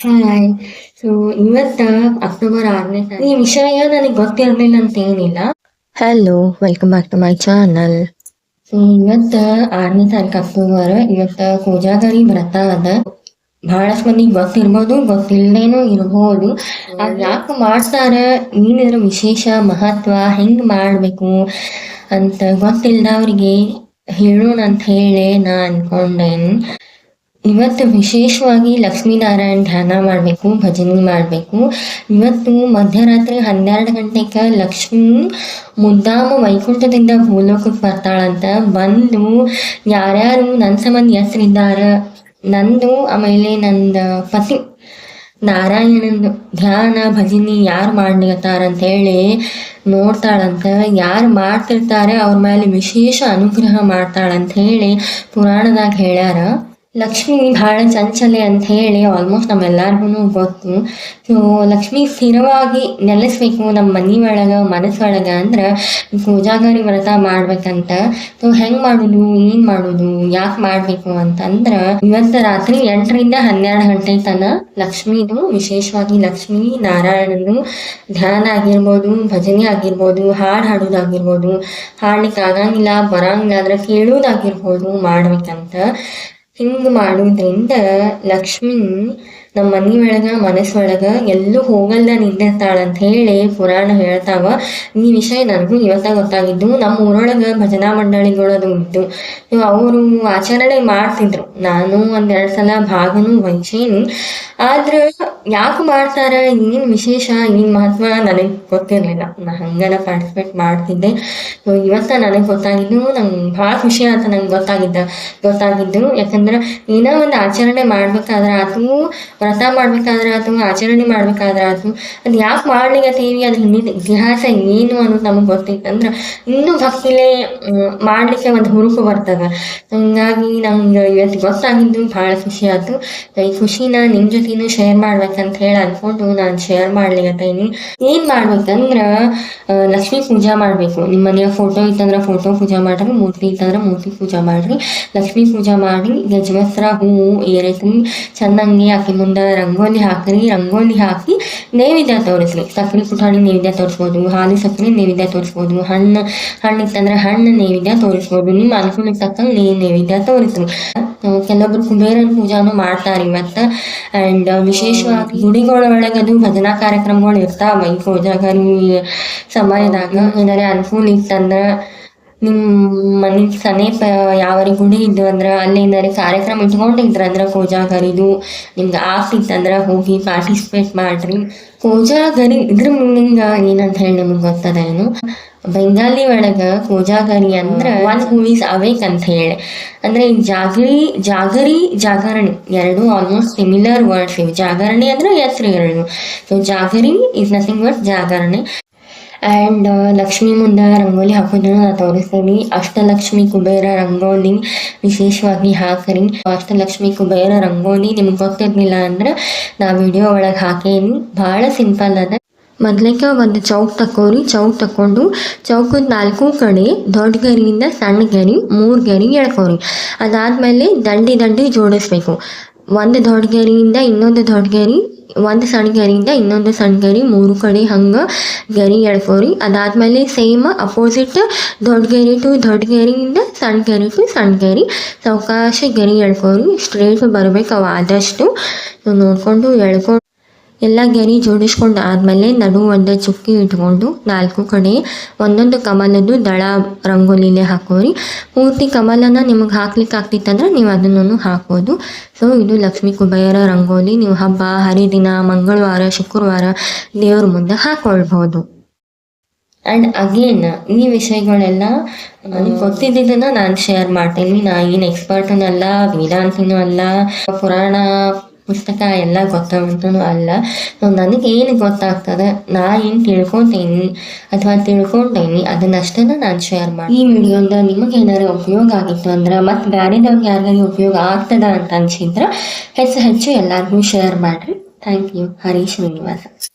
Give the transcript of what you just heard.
Hi. So ಇವತ್ತ October ಆರನೇ ಈ ವಿಷಯ ನನಗೆ ಗೊತ್ತಿರಲಿಲ್ಲ ಅಂತ ಏನಿಲ್ಲ hello welcome back to my channel so ಇವತ್ತ ಆರನೇ ತಾರೀಕು ಅಕ್ಟೋಬರ್ ಇವತ್ತ ಕೋಜಾಗರಿ ವ್ರತ ಅದ. ಬಹಳಷ್ಟು ಮಂದಿಗೆ ಗೊತ್ತಿರ್ಬೋದು ಗೊತ್ತಿಲ್ಲದೇನು ಇರ್ಬೋದು. ಅದ್ ಯಾಕೆ ಮಾಡ್ತಾರ ಏನಿದ್ರ ವಿಶೇಷ ಮಹತ್ವ ಹೆಂಗ್ ಮಾಡ್ಬೇಕು ಅಂತ ಗೊತ್ತಿಲ್ಲದವ್ರಿಗೆ ಹೇಳೋಣ ಅಂತ ಹೇಳಿ ನಾ ಅನ್ಕೊಂಡೇನಿ. ಇವತ್ತು ವಿಶೇಷವಾಗಿ ಲಕ್ಷ್ಮೀನಾರಾಯಣ ಧ್ಯಾನ ಮಾಡಬೇಕು, ಭಜನೆ ಮಾಡಬೇಕು. ಇವತ್ತು ಮಧ್ಯರಾತ್ರಿ ಹನ್ನೆರಡು ಗಂಟೆಗೆ ಲಕ್ಷ್ಮೀ ಮುದ್ದಾಮ ವೈಕುಂಠದಿಂದ ಭೂಲೋಕಕ್ಕೆ ಬರ್ತಾಳಂತ ಬಂದು ಯಾರ್ಯಾರು ನನ್ನ ಸಂಬಂಧ ಹೆಸರಿದ್ದಾರೆ, ನಂದು ಆಮೇಲೆ ನಂದು ಪತಿ ನಾರಾಯಣನ ಧ್ಯಾನ ಭಜನೆ ಯಾರು ಅಂತ ಹೇಳಿ ನೋಡ್ತಾಳಂತ ಯಾರು ಮಾಡ್ತಿರ್ತಾರೆ ಅವ್ರ ಮೇಲೆ ವಿಶೇಷ ಅನುಗ್ರಹ ಮಾಡ್ತಾಳಂತ ಹೇಳಿ ಪುರಾಣದಾಗ ಹೇಳ್ಯಾರ. ಲಕ್ಷ್ಮಿ ಬಹಳ ಚಂಚಲೆ ಅಂತ ಹೇಳಿ ಆಲ್ಮೋಸ್ಟ್ ನಮ್ಮೆಲ್ಲರಿಗೂ ಗೊತ್ತು. ಸೊ ಲಕ್ಷ್ಮಿ ಸ್ಥಿರವಾಗಿ ನೆಲೆಸ್ಬೇಕು ನಮ್ಮ ಮನೆ ಒಳಗೆ ಮನಸ್ಸೊಳಗೆ ಅಂದ್ರೆ ಪೂಜಾಗರಿ ವ್ರತ ಮಾಡ್ಬೇಕಂತ. ಸೊ ಹೆಂಗ್ ಮಾಡೋದು, ಏನು ಮಾಡೋದು, ಯಾಕೆ ಮಾಡಬೇಕು ಅಂತಂದ್ರೆ ಇವತ್ತು ರಾತ್ರಿ ಎಂಟರಿಂದ ಹನ್ನೆರಡು ಗಂಟೆ ತನಕ ಲಕ್ಷ್ಮಿದು, ವಿಶೇಷವಾಗಿ ಲಕ್ಷ್ಮೀ ನಾರಾಯಣನು ಧ್ಯಾನ ಆಗಿರ್ಬೋದು, ಭಜನೆ ಆಗಿರ್ಬೋದು, ಹಾಡು ಹಾಡೋದಾಗಿರ್ಬೋದು. ಹಾಡ್ಲಿಕ್ಕೆ ಆಗಂಗಿಲ್ಲ, ಬರಂಗಿಲ್ಲ ಅಂದ್ರೆ ಕೇಳೋದಾಗಿರ್ಬೋದು ಮಾಡ್ಬೇಕಂತ. ಹಿಂಗ್ ಮಾಡೋದ್ರಿಂದ ಲಕ್ಷ್ಮಿ ನಮ್ಮ ಮನಿ ಒಳಗ ಮನಸ್ಸೊಳಗ ಎಲ್ಲೂ ಹೋಗಲ್ದ ಅಂತ ಹೇಳಿ ಪುರಾಣ ಹೇಳ್ತಾವ. ಈ ವಿಷಯ ನನಗೂ ಇವತ್ತ ಗೊತ್ತಾಗಿದ್ದು, ನಮ್ಮ ಊರೊಳಗ ಭಜನಾ ಮಂಡಳಿಗಳು ಅದು ಇದ್ದು ಅವರು ಆಚರಣೆ ಮಾಡ್ತಿದ್ರು. ನಾನು ಒಂದೆರಡು ಸಲ ಭಾಗನೂ ವಹಿಸೀನಿ. ಆದ್ರ ಯಾಕೆ ಮಾಡ್ತಾರ? ಏನ್ ವಿಶೇಷ? ಏನ್ ಮಹತ್ವ? ನನಗೆ ಗೊತ್ತಿರಲಿಲ್ಲ. ನಾ ಹಂಗೆಲ್ಲ ಪಾರ್ಟಿಸಿಪೇಟ್ ಮಾಡ್ತಿದ್ದೆ. ಇವತ್ತ ನನಗೆ ಗೊತ್ತಾಗಿದ್ದು, ನಂಗೆ ಭಾಳ ಖುಷಿ ಆಯ್ತು ನಂಗೆ ಗೊತ್ತಾಗಿದ್ದ, ಗೊತ್ತಾಗಿದ್ದು. ಯಾಕಂದ್ರೆ ಏನೋ ಒಂದು ಆಚರಣೆ ಮಾಡ್ಬೇಕಾದ್ರೆ ಆತು ವ್ರತ ಮಾಡ್ಬೇಕಾದ್ರೆ ಆತು, ಆಚರಣೆ ಮಾಡ್ಬೇಕಾದ್ರೆ ಆತು, ಅದು ಯಾಕೆ ಮಾಡ್ಲಿಕ್ಕೀವಿ ಅದ್ರ ಹಿಂದಿನ ಇತಿಹಾಸ ಏನು ಅನ್ನೋದು ನಮಗೆ ಗೊತ್ತಿತ್ತಂದ್ರೆ ಇನ್ನೂ ಭಕ್ತಿಲೇ ಮಾಡಲಿಕ್ಕೆ ಒಂದು ಹುರುಪು ಬರ್ತದೆ. ಹಂಗಾಗಿ ನಂಗೆ ಇವತ್ತು ಗೊತ್ತಾಗಿದ್ದು ಭಾಳ ಖುಷಿ ಆಯ್ತು ಈ ಖುಷಿನ ನಿಮ್ಮ ಜೊತೆನೂ ಶೇರ್ ಮಾಡ್ಬೇಕಂತ ಹೇಳಿ ಅನ್ಕೊಂಡು ನಾನು ಶೇರ್ ಮಾಡ್ಲಿಕತ್ತೀನಿ. ಏನು ಮಾಡ್ಬೇಕಂದ್ರೆ ಲಕ್ಷ್ಮಿ ಪೂಜಾ ಮಾಡಬೇಕು. ನಿಮ್ಮ ಮನೆಯ ಫೋಟೋ ಇತ್ತಂದ್ರೆ ಫೋಟೋ ಪೂಜಾ ಮಾಡ್ರಿ, ಮೂರ್ತಿ ಇತ್ತಂದ್ರೆ ಮೂರ್ತಿ ಪೂಜಾ ಮಾಡ್ರಿ. ಲಕ್ಷ್ಮೀ ಪೂಜಾ ಮಾಡಿ, ಗಜವಸ್ತ್ರ, ಹೂವು ಏರೈತಿ ಚೆನ್ನಾಗಿ ಆಕೆ ರಂಗೋಲಿ ಹಾಕ್ರಿ ರಂಗೋಲಿ ಹಾಕಿ ನೈವೇದ್ಯ ತೋರಿಸ್ರಿ ಸಕ್ಕರೆ ಪುಟಾಣಿ ನೈವೇದ್ಯ ತೋರಿಸ್ಬೋದು, ಹಾಲು ಸಕ್ಕರೆ ನೈವೇದ್ಯ ತೋರಿಸ್ಬೋದು, ಹಣ್ಣು ಹಣ್ಣು ಇತ್ತಂದ್ರೆ ಹಣ್ಣು ನೈವೇದ್ಯ ತೋರಿಸ್ಬೋದು, ನಿಮ್ಮ ಅನುಕೂಲಕ್ಕೆ ತಕ್ಕಂಗೆ ನೀವು ನೈವೇದ್ಯ ತೋರಿಸ್ರಿ ಕೆಲವೊಬ್ರು ಕುಬೇರನ ಪೂಜಾನು ಮಾಡ್ತಾರೆ ಮತ್ತು ಆ್ಯಂಡ್ ವಿಶೇಷವಾಗಿ ಗುಡಿಗಳ ಒಳಗದು ಭಜನಾ ಕಾರ್ಯಕ್ರಮಗಳು ಇರ್ತಾವ. ಈ ಪೂಜಾಗರಿ ಸಮಯದಾಗ ಏನಾರ ಅನುಕೂಲ ಇತ್ತಂದ್ರೆ ನಿಮ್ಮ ಮನೆ ಸಮೀಪ ಯಾವರಿ ಗುಡಿ ಇದ್ದು ಅಂದ್ರೆ ಅಲ್ಲಿ ಏನಾರು ಕಾರ್ಯಕ್ರಮ ಇಟ್ಕೊಂಡಿದ್ರ ಅಂದ್ರೆ ಕರೀದು ನಿಮ್ಗೆ ಆಗ್ತಿತ್ತಂದ್ರೆ ಹೋಗಿ ಪಾರ್ಟಿಸಿಪೇಟ್ ಮಾಡ್ರಿ. ಕೋಜಾಗರಿ ಇದ್ರ ಮುಂದಿಂಗ ಏನಂತ ಹೇಳಿ ನಿಮ್ಗೆ ಗೊತ್ತದ ಏನು ಬೆಂಗಾಲಿ ಒಳಗ ಕೋಜಾಗರಿ ಅಂದ್ರೆ ಒನ್ ಹೂ ಈಸ್ ಅವೇಕ್ ಅಂತ ಹೇಳಿ. ಅಂದ್ರೆ ಈ ಜಾಗರಿ ಜಾಗರಿ ಜಾಗರಣಿ ಎರಡು ಆಲ್ಮೋಸ್ಟ್ ಸಿಮಿಲರ್ ವರ್ಡ್ಸ್ ಇವೆ. ಜಾಗರಣೆ ಅಂದ್ರೆ ಹೆಸರು ಎರಡು. So jagari is nothing but jagarane. And Lakshmi ಮುಂದೆ ರಂಗೋಲಿ ಹಾಕೋದನ್ನ ನಾ ತೋರಿಸ್ತೀನಿ ಅಷ್ಟಲಕ್ಷ್ಮಿ ಕುಬೇರ ರಂಗೋಲಿ ವಿಶೇಷವಾಗಿ ಹಾಕರಿ ಅಷ್ಟಲಕ್ಷ್ಮಿ ಕುಬೇರ ರಂಗೋಲಿ ನಿಮ್ಗೆ ಗೊತ್ತಿರ್ಲಿಲ್ಲ ಅಂದ್ರೆ ನಾ ವಿಡಿಯೋ ಒಳಗೆ ಹಾಕೇನಿ ಭಾಳ ಸಿಂಪಲ್ ಅದ ಮೊದ್ಲಿಗೆ ಒಂದು ಚೌಕ್ ತಕೋರಿ ಚೌಕ್ ತಕೊಂಡು ಚೌಕದ ನಾಲ್ಕು ಕಡೆ ದೊಡ್ಡ ಗರಿಯಿಂದ ಸಣ್ಣ ಗರಿ ಮೂರು ಗರಿ ಎಳ್ಕೋರಿ ಅದಾದಮೇಲೆ ದಂಡಿ ದಂಡಿ ಜೋಡಿಸ್ಬೇಕು ಒಂದು ದೊಡ್ಡ ಗರಿಯಿಂದ ಇನ್ನೊಂದು ದೊಡ್ಡ ಗರಿ ಒಂದು ಸಣ್ಣ ಗರಿಯಿಂದ ಇನ್ನೊಂದು ಸಣ್ಣ ಗರಿ ಮೂರು ಕಡೆ ಹಂಗೆ ಗರಿ ಎಳ್ಕೋರಿ ಅದಾದಮೇಲೆ ಸೇಮ್ ಅಪೋಸಿಟ್ ದೊಡ್ಡ ಗರಿ ಟು ದೊಡ್ಡ ಗರಿಯಿಂದ ಸಣ್ಣ ಗರಿ ಟು ಸಣ್ಣ ಗರಿ. ಸಾವಕಾಶ ಗರಿ ಎಳ್ಕೋರಿ ಸ್ಟ್ರೇಟ್ ಬರಬೇಕು ಅವು ಆದಷ್ಟು. ನೋಡಿಕೊಂಡು ಎಳ್ಕೊಂಡು ಎಲ್ಲ ಗೆರೆ ಜೋಡಿಸ್ಕೊಂಡು ಆದಮೇಲೆ ನಡು ಒಂದು ಚುಕ್ಕಿ ಇಟ್ಕೊಂಡು ನಾಲ್ಕು ಕಡೆ ಒಂದೊಂದು ಕಮಲದ್ದು ದಳ ರಂಗೋಲಿಲೆ ಹಾಕೋರಿ. ಪೂರ್ತಿ ಕಮಲನ ನಿಮಗೆ ಹಾಕ್ಲಿಕ್ಕೆ ಆಗ್ತಿತ್ತಂದ್ರೆ ನೀವು ಅದನ್ನು ಹಾಕ್ಬೋದು ಸೊ ಇದು ಲಕ್ಷ್ಮೀ ಕುಬೇರ ರಂಗೋಲಿ. ನೀವು ಹಬ್ಬ, ಹರಿದಿನ, ಮಂಗಳವಾರ, ಶುಕ್ರವಾರ ದೇವ್ರ ಮುಂದೆ ಹಾಕೊಳ್ಬೋದು. ಆ್ಯಂಡ್ ಅಗೇನ್ ಈ ವಿಷಯಗಳೆಲ್ಲ ನನಗೆ ಗೊತ್ತಿದ್ದಿದ್ದನ್ನು ನಾನು ಶೇರ್ ಮಾಡ್ತೀನಿ. ನಾ ಏನು ಎಕ್ಸ್ಪರ್ಟನಲ್ಲ ವೇದಾಂತನೂ ಅಲ್ಲ, ಪುರಾಣ ಪುಸ್ತಕ ಎಲ್ಲ ಗೊತ್ತವಂತೂ ಅಲ್ಲ. ನನಗೆ ಏನು ಗೊತ್ತಾಗ್ತದೆ? ನಾ ಏನು ತಿಳ್ಕೊತೀನಿ ಅಥವಾ ತಿಳ್ಕೊಂಡೇನಿ, ಅದನ್ನಷ್ಟನ್ನ ನಾನು ಶೇರ್ ಮಾಡಿ ಈ ವಿಡಿಯೋದ ನಿಮಗೆ ಏನಾದ್ರು ಉಪಯೋಗ ಆಗಿತ್ತು ಅಂದ್ರೆ, ಮತ್ತು ಬೇರೆದವ್ರಿಗೆ ಯಾರಿಗಾರು ಉಪಯೋಗ ಆಗ್ತದ ಅಂತ ಅನ್ಸಿದ್ರೆ, ಹೆಚ್ಚು ಹೆಚ್ಚು ಎಲ್ಲರಿಗೂ ಶೇರ್ ಮಾಡಿರಿ. Thank you Harish Srinivasa.